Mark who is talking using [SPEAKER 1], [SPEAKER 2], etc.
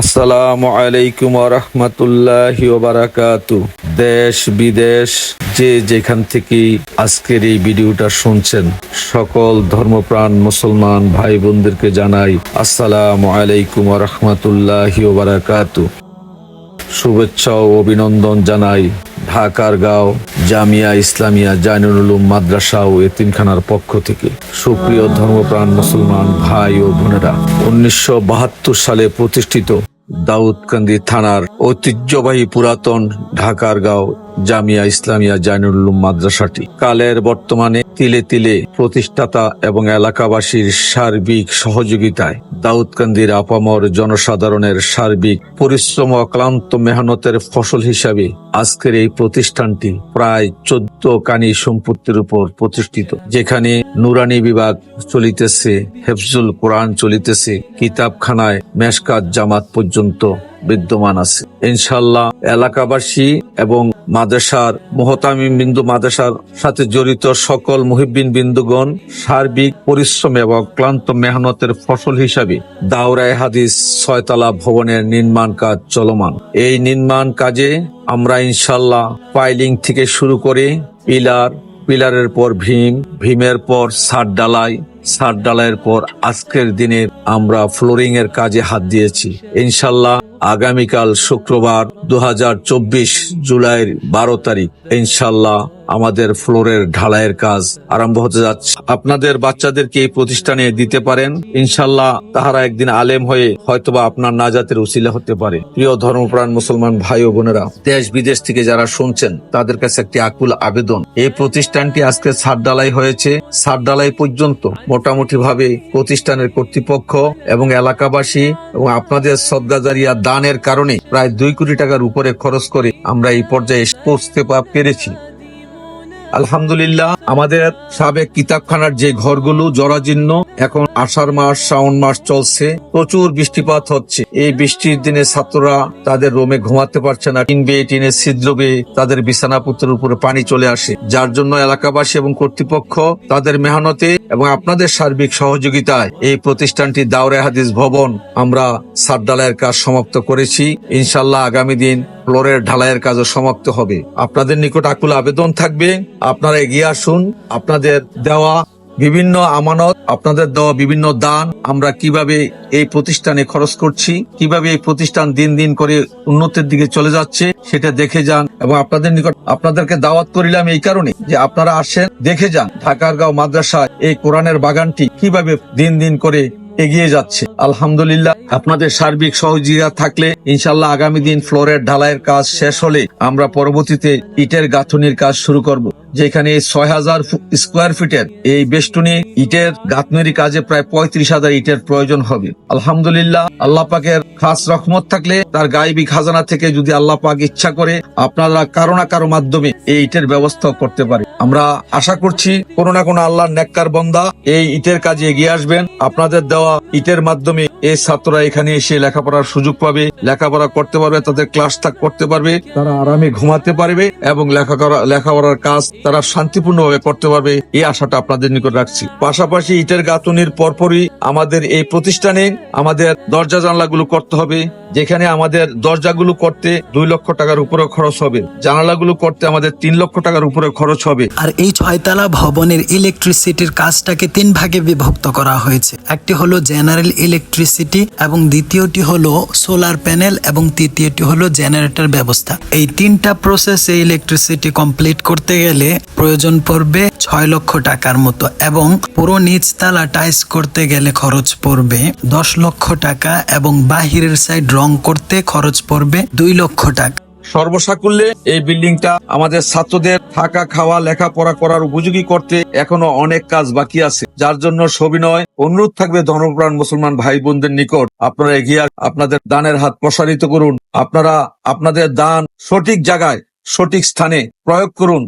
[SPEAKER 1] আসসালামু আলাইকুম রহমতুল্লাহি বারাকাতু। দেশ, বিদেশ, যে যেখান থেকে আজকের এই ভিডিওটা শুনছেন, সকল ধর্মপ্রাণ মুসলমান ভাই বোনদেরকে জানাই আসসালামু আলাইকুম রহমতুল্লাহি বারাকাতু। শুভেচ্ছা ও অভিনন্দন জানাই ঢাকার গাঁও জামিয়া ইসলামিয়া, জাইনুল উলুম, মাদ্রাসা ও এতিমখানার পক্ষ থেকে সুপ্রিয় ধর্মপ্রাণ মুসলমান ভাই ও বোনেরা, উনিশশো বাহাত্তর সালে প্রতিষ্ঠিত দাউদকান্দি থানার ঐতিহ্যবাহী পুরাতন ঢাকার গাঁও জামিয়া ইসলামিয়া জাইনুল্লুম মাদ্রাসাটি। কালের বর্তমানে তিলে তিলে প্রতিষ্ঠাতা এবং এলাকাবাসীর সার্বিক সহযোগিতায় দাউদকান্দির আপামর জনসাধারণের সার্বিক পরিশ্রম অক্লান্ত মেহনতের ফসল হিসাবে আজকের এই প্রতিষ্ঠানটি প্রায় চোদ্দ কানি সম্পত্তির উপর প্রতিষ্ঠিত। যেখানে নুরানি বিভাগ চলিতেছে, হেফজুল কোরআন চলিতেছে, কিতাবখানায় মেশকাত জামাত পর্যন্ত বিদ্যমান আছে। ইনশাল্লাহ এলাকাবাসী এবং মাদ্রাসার মোহতামিম বিন্দু মাদ্রাসার সাথে জড়িত সকল মুহিব্বিন বিন্দুগণ সার্বিক পরিশ্রম এবং ক্লান্ত মেহনতের ফসল হিসাবে দাওরায় হাদিস ছয়তলা ভবনের নির্মাণ কাজ চলমান। এই নির্মাণ কাজে আমরা ইনশাল্লাহ পাইলিং থেকে শুরু করে পিলার, পিলারের পর ভীম, ভীমের পর সার ডালাই, সার ডালাইয়ের পর আজকের দিনে আমরা ফ্লোরিং এর কাজে হাত দিয়েছি। ইনশাল্লাহ আগামীকাল শুক্রবার দু হাজার চব্বিশ জুলাইয়ের বারো তারিখ। ইনশাল্লাহ আমাদের ফ্লোরের ঢালাইয়ের কাজ আরম্ভ হতে যাচ্ছে। আপনাদের বাচ্চাদেরকে এই প্রতিষ্ঠানে দিতে পারেন? ইনশাল্লাহ তাহারা একদিন আলেম হয়ে হয়তোবা আপনার নাজাতের উসিলা হতে পারে। প্রিয় ধর্মপ্রাণ মুসলমান ভাই ও বোনেরা, দেশ বিদেশ থেকে যারা শুনছেন, তাদের কাছে একটি আকুল আবেদন। এই প্রতিষ্ঠানটি আজকে সার ডালাই হয়েছে। সার ডালাই পর্যন্ত মোটামুটি ভাবে প্রতিষ্ঠানের কর্তৃপক্ষ এবং এলাকাবাসী এবং আপনাদের সদ্গাজারিয়া দানের কারণে প্রায় দুই কোটি টাকার উপরে খরচ করে আমরা এই পর্যায়ে পৌঁছতে পেরেছি। আলহামদুলিল্লাহ, আমাদের সাবেক কিতাবখানার যে ঘরগুলো জরাজীর্ণ, এখন আষাঢ় মাস, শ্রাবণ মাস চলছে, প্রচুর বৃষ্টিপাত হচ্ছে। এই বৃষ্টির দিনে ছাত্ররা তাদের রোমে ঘুমাতে পারছে না, টিন টিনবে টিনে ছিদ্রবে তাদের বিছানাপত্রের উপরে পানি চলে আসে। যার জন্য এলাকাবাসী এবং কর্তৃপক্ষ তাদের মেহনতে এবং আপনাদের সার্বিক সহযোগিতায় এই প্রতিষ্ঠানটি দাওরে হাদিস ভবন আমরা সার ডালাইয়ের কাজ সমাপ্ত করেছি। ইনশাল্লাহ আগামী দিন ফ্লোরের ঢালাইয়ের কাজও সমাপ্ত হবে। আপনাদের নিকট আকুল আবেদন থাকবে। আপনারা এগিয়ে আসুন। আপনাদের দেওয়া বিভিন্ন আমানত, আপনাদের দেওয়া বিভিন্ন দান, আমরা কীভাবে এই প্রতিষ্ঠানে খরচ করছি, কীভাবে এই প্রতিষ্ঠান দিন দিন করে উন্নতির দিকে চলে যাচ্ছে, সেটা দেখে যান এবং আপনাদের নিকট, আপনাদেরকে দাওয়াত করিলাম এই কারণে যে আপনারা আসেন, দেখে যান ঢাকার গাঁও মাদ্রাসায় এই কোরআনের বাগানটি কীভাবে দিন দিন করে এগিয়ে যাচ্ছে। আলহামদুলিল্লাহ, আপনাদের সার্বিক সহযোগিতা থাকলে ইনশাল্লাহ আগামী দিন ফ্লোরের ঢালাইয়ের কাজ শেষ হলে আমরা পরবর্তীতে ইটের গাঁথনির কাজ শুরু করব, যেখানে ছয় হাজার স্কোয়ার ফিটের এই বেষ্টনী ইটের গাঁথনির কাজে প্রায় পঁয়ত্রিশ হাজার ইটের প্রয়োজন হবে। আলহামদুলিল্লাহ, আল্লাহ পাকের খাস রহমত থাকলে তার গাইবী খাজানা থেকে যদি আল্লাহ পাক ইচ্ছা করে, আপনারা কারও না কারও মাধ্যমে এই ইটের ব্যবস্থা করতে পারে। আমরা আশা করছি কোনো না কোনো আল্লাহর নেককার বন্দা এই ইটের কাজে এগিয়ে আসবেন। আপনাদের দেওয়া ইটের মাধ্যমে এই ছাত্ররা এখানে এসে লেখাপড়ার সুযোগ পাবে, লেখাপড়া করতে পারবে, তাদের ক্লাস করতে পারবে, তারা আরামে ঘুমাতে পারবে এবং লেখাপড়া, লেখাপড়ার কাজ তারা শান্তিপূর্ণভাবে করতে পারবে। এই আশাটা আপনাদের নিকট রাখছি। পাশাপাশি ইটের গাঁথনির পরপরই আমাদের এই প্রতিষ্ঠানে আমাদের দরজা জানলাগুলো করতে হবে, যেখানে আমাদের দরজাগুলো করতে দুই লক্ষ টাকার উপরে খরচ হবে। জানালাগুলো করতে আমাদের তিন লক্ষ টাকার উপরে খরচ হবে।
[SPEAKER 2] আর এই ছয়তলা ভবনের ইলেকট্রিসিটির কাজটাকে তিন ভাগে বিভক্ত করা হয়েছে। একটি হলো জেনারেল ইলেকট্রিসিটি এবং দ্বিতীয়টি হলো সোলার প্যানেল এবং তৃতীয়টি হলো জেনারেটর ব্যবস্থা। এই তিনটা প্রসেস এই ইলেকট্রিসিটি কমপ্লিট করতে গেলে প্রয়োজন পড়বে ছয় লক্ষ টাকার মতো এবং পুরো নিচতলা টাইস করতে গেলে খরচ পড়বে দশ লক্ষ টাকা এবং বাহিরের সাইড রং করতে খরচ পড়বে দুই লক্ষ টাকা।
[SPEAKER 1] সর্বসাকুল্যে এই বিল্ডিংটা আমাদের ছাত্রদের থাকা, খাওয়া, লেখাপড়া করার উপযোগী করতে এখনও অনেক কাজ বাকি আছে। যার জন্য সবিনয় অনুরোধ থাকবে ধর্মপ্রাণ মুসলমান ভাই বোনদের নিকট। আপনারা এগিয়ে আপনাদের দানের হাত প্রসারিত করুন। আপনারা আপনাদের দান সঠিক জায়গায়, সঠিক স্থানে প্রয়োগ করুন।